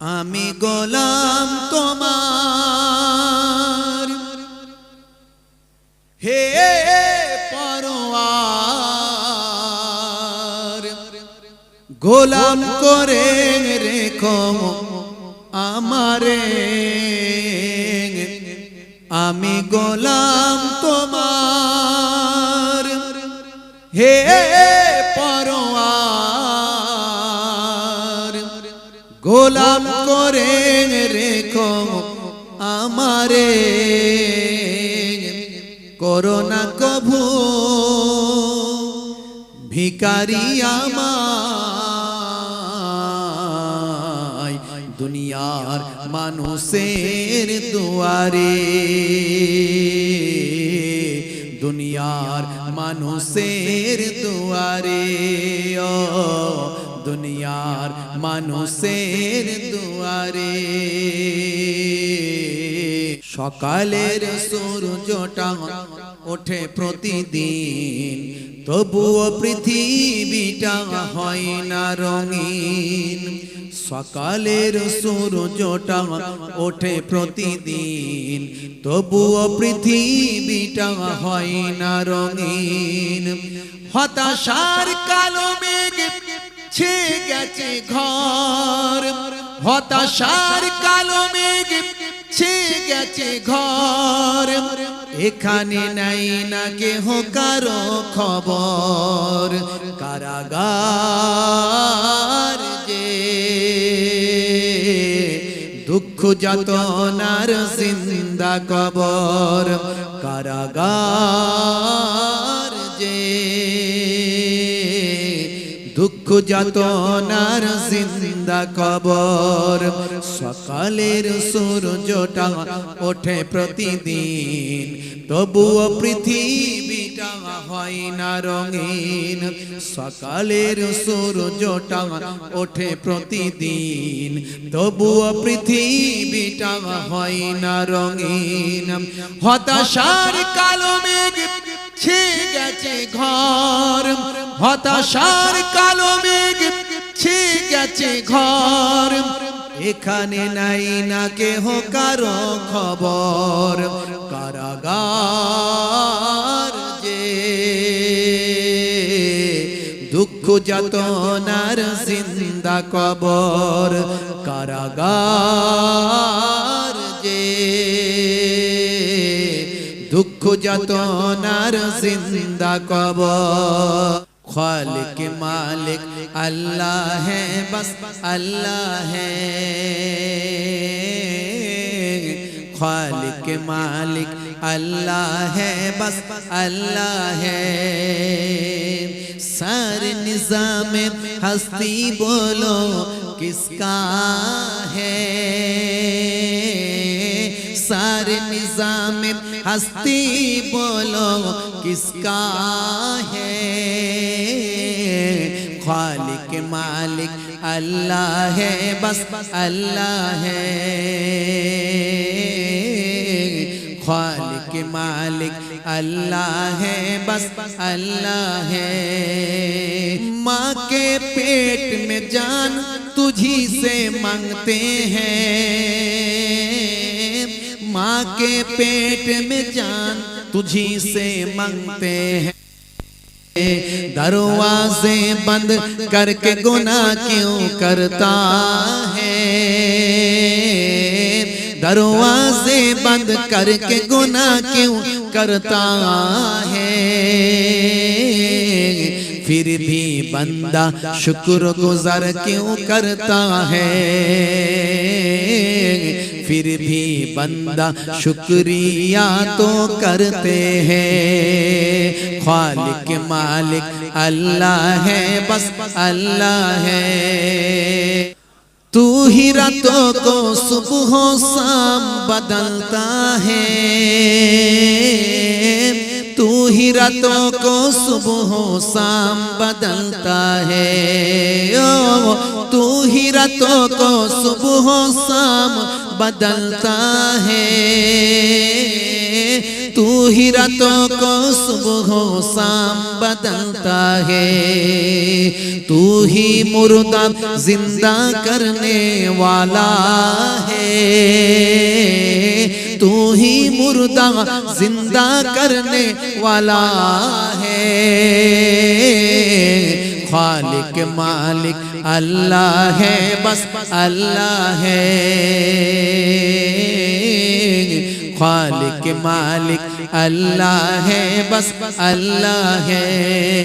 আমি গোলাম তোমার। হে পরোয়ার গোলাম করে রেখো আমারে। আমি গোলাম তোমার। হে গোলাম করে রেখো আমারে। করোনা কভু ভিকারি আমায়, দুনিয়ার মানুষের দুয়ারে। দুনিয়ার মানুষের দুয়ারে, ও দুনিয়ার মানুষের দুয়ারে। সকালের সূর্যটা ওঠে প্রতিদিন, তবুও পৃথিবীটা হয় না রঙিন। সকালের সূর্যটা ওঠে প্রতিদিন, তবুও পৃথিবীটা হয় না রঙিন। হতাশার কালো মেঘ ছে গেছে ঘর। হতাশার কালো মেঘ ছে, গেছে ঘর। এখানে নাই না কেহ কারও খবর। কারাগার যে। দুঃখ যতনার জিন্দা কবর। কারাগার যে। দুঃখ যতনার জিন্দা কবর। সকালের সূর্যটা ওঠে প্রতিদিন, তবুও পৃথিবীটা হয় না রঙিন। সকালের সূর্যটা ওঠে প্রতিদিন, তবুও পৃথিবীটা হয় না রঙিন। হতাশার কালো মেঘ ছে ঘর, হতাশার কালো মেঘ, ছে গেছে ঘর। এখানে নাই না কেহ কারও খবর, কারাগার যে। দুঃখ যতনার জিন্দা কবর, কারাগার ক্ষুজাত نار زندہ কব خالق مالک اللہ ہے، بس اللہ ہے۔ خالق مالک اللہ ہے، بس اللہ ہے۔ سارے نظام ہستی بولو، کس کا ہے؟ سارے نظام ہستی بولو، کس کا ہے؟ خالق مالک اللہ ہے، بس اللہ ہے۔ خالق مالک اللہ ہے، بس اللہ ہے۔ ماں کے پیٹ میں جان تجھی سے مانگتے ہیں۔ ماں کے پیٹ میں جان تجھی سے منگتے ہیں۔ دروازے بند کر کے گناہ کیوں کرتا ہے؟ دروازے بند کر کے گناہ کیوں کرتا ہے؟ پھر بھی بندہ شکر گزر کیوں کرتا ہے؟ پھر بھی بندہ شکریہ تو کرتے ہیں۔ خالق مالک اللہ ہے، بس اللہ ہے۔ تو ہی راتوں کو صبح و شام بدلتا ہے۔ تو ہی راتوں کو صبح و شام بدلتا ہے۔ تو ہی راتوں کو صبح و شام بدلتا ہے۔ تو ہی راتوں کو صبح و سام بدلتا ہے۔ تو ہی مردہ زندہ کرنے والا ہے۔ تو ہی مردہ زندہ کرنے والا ہے۔ خالق مالک اللہ ہے، بس اللہ ہے۔ خالق، مالک، اللہ ہے، بس اللہ ہے۔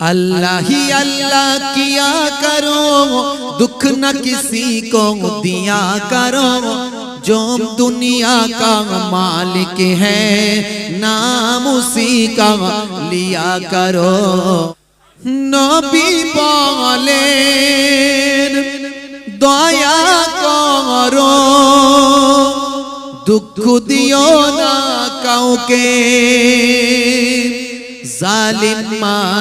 اللہ ہی اللہ کیا کرو، دکھ نہ کسی کو دیا کرو۔ جو دنیا کا مالک ہے، نام اسی کا لیا کرو۔ নবী বলেন, দয়া করো, দুঃখ দিও না কাউকে, জালিম মানুষ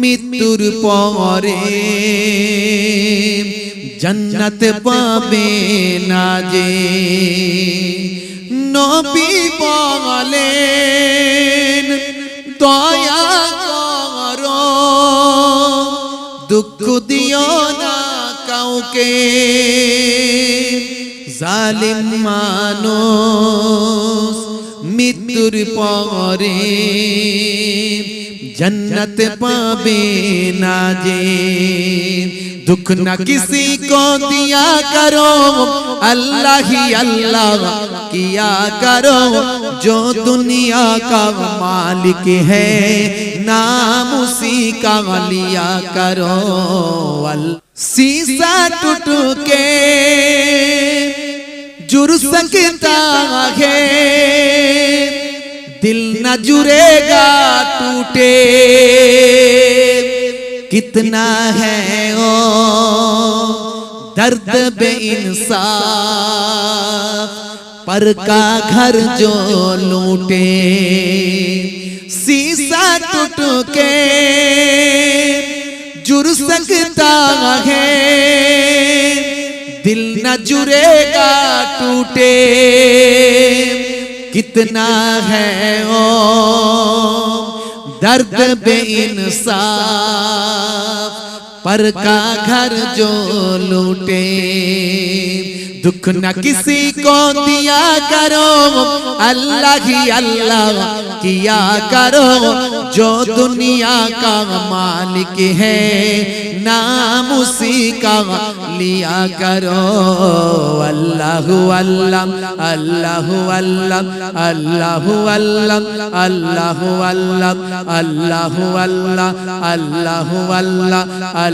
মৃত্যুর পরে জন্নত পাবে না যে। নবী বলেন দয়া কর। দুঃখ দিও না কাউকে। জালিম মানুষ মৃত্যুর পরে جنت پاوے نا جے دکھ نہ کسی کو دیا کرو اللہ ہی اللہ کیا کرو جو دنیا کا مالک ہے نام اسی کا لیا کرو سیسا ٹوٹ کے جر سکتا ہے۔ دل نہ جرے گا ٹوٹے۔ کتنا ہے او درد بے انصاف، پر کا گھر جو لوٹے۔ سیسا ٹوٹ کے جر سکتا ہے۔ دل نہ جرے گا ٹوٹے۔ کتنا ہے او درد بے انصاف पर का घर जो लूटे दुख न किसी को दिया करो अल्लाह ही अल्लाह किया करो जो दुनिया का मालिक है नाम उसी का लिया करो अल्लाह अल्लाह अल्लाह अल्लाह अल्लाह अल्लाह अल्लाह अल्लाह अल्लाह अल्लाह अल्लाह अल्लाह